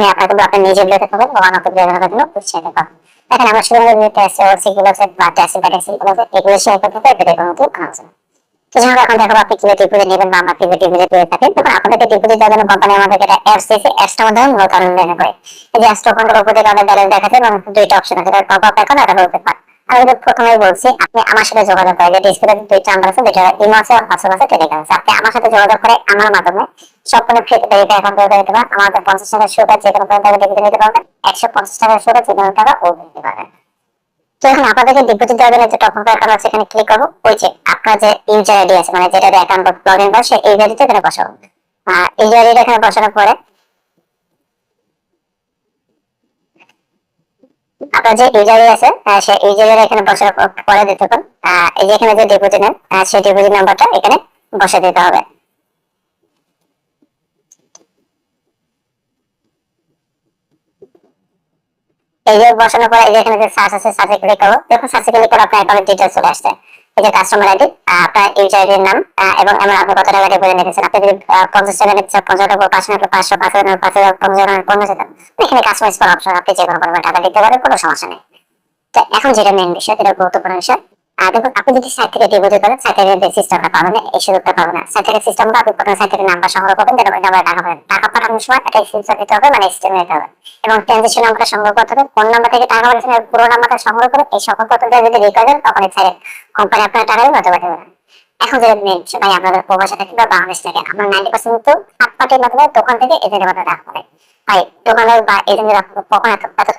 নেই তাহলে আপনাকে আপনি নিজে বিরত থাকবেন অন্যকে বিরত থাকার জন্য উৎসাহিত করবেন দেখেন, আমরা শুরু করে টেস্ট ওসি গুলো আছে বা বা টেস্টগুলো আছে এগুলো শেয়ার করতে হবে ভিডিও কোনো তো যাই হোক, এখন দেখো আপনি কীভাবে ডিপোজিট নেবেন বা আমরা কীভাবে ডিপোজিট পেয়ে থাকেন তখন আপনাদের ডিপোজিট দেওয়ার জন্য কোম্পানি আমাদেরকে একটা অ্যাপস দিয়েছে অ্যাপসটার মধ্যে মূলত লেনে করে। এই যে অ্যাপসটা ওখান থেকে উপরে আমাদের ব্যালেন্স দেখাতে এবং দুইটা অপশন আছে। পপ আপ অ্যাকাউন্ট আর হতে পারে আমি তো প্রথমেই বলছি, আপনি আমার সাথে যোগাযোগ করে দুইটা নাম্বার আছে, দুইটা ইমো আছে আছে টেলিগ্রাম আছে। আপনি আমার সাথে যোগাযোগ করে আমার মাধ্যমে ফ্রি দিতে আমাদের পঞ্চাশ টাকা শুরুটা যে কোনো টাকা দেখে নিতে পারবেন। একশো পঞ্চাশ টাকা শুরুটা যে কোনো টাকা ও পারবেন। তো এখন আপনাদেরকে যে টপ অ্যাকাউন্ট আছে এখানে ক্লিক করব, ওই যে আপনার যে ইউজার আইডি আছে মানে যেটা অ্যাকাউন্ট লগ ইন করে সেই ইউজার আইডিটা এখানে বসাবো। ইউজার আইডিটা এখানে বসানোর পরে আপনার যে ইউজারি আছে সে সেই ইউজার এখানে বসার পরে দিতে আহ, এই যে এখানে যে ডিপোজিট নেন সেই ডিপোজিট নাম্বারটা এখানে বসে দিতে হবে। বসানোর পরে এখানে যে সার্চ আছে সার্চে ক্লিক করব। দেখুন সার্চে ক্লিক করে আপনার অ্যাকাউন্টের ডিটেলস চলে আসছে। এই যে কাস্টমার আইডি আপনার নাম এবং আমার আপনি কত টাকা ডিপোজিট নিতেছেন আপনি যদি পঞ্চাশ টাকা পঞ্চাশ টাকা, পাঁচশো টাকা, পাঁচশো পাঁচ হাজার পাঁচ হাজার পঞ্চাশ টাকা, পঞ্চাশ হাজার এখানে কাস্টমাইজ করার অপশন আপনি যে কোনো পরিমাণ টাকা দিতে পারেন, কোনো সমস্যা নেই। তো এখন যেটা মেন বিষয়, যেটা গুরুত্বপূর্ণ বিষয় দেখুন থেকে ডিপোজিট করেন মানে টাকা করে ভাই দোকানের বা এজেন্টের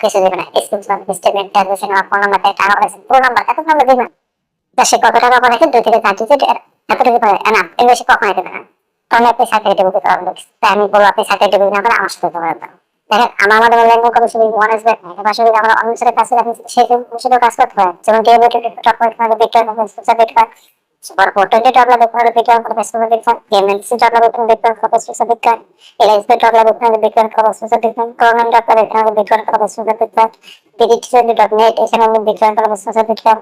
কিছু দেবে না। স্টেটমেন্ট নাম্বার টাকা পাঠাচ্ছেন পুরো নাম্বার এত দেবেন তা সে কত টাকা পাঠাচ্ছে দুই থেকে চার ডিজিট এতটুকু না এর বেশি কখনোই দেবে না তখন আপনি সার্টিফিকেট বুঝতে পারবেন তাই আমি বলব আপনি সার্টিফিকেট না করে আমার সাথে যোগাযোগ করুন দেখেন আমার আমাদের লেনদেন করে শুধু ওয়ান এস ব্যাক এবার শুধু আমরা অন্য সাথে কাজ করে সেই সেটা কাজ করতে হয় যেমন কেউ টপ পয়েন্ট করে bitcoin social bitcoin super portent dollar bitcoin bitcoin করে Facebook bitcoin payments dollar bitcoin bitcoin করে social bitcoin LSB dollar bitcoin bitcoin করে social bitcoin corona dollar bitcoin bitcoin করে social bitcoin PDT dot net এখানে bitcoin করে social bitcoin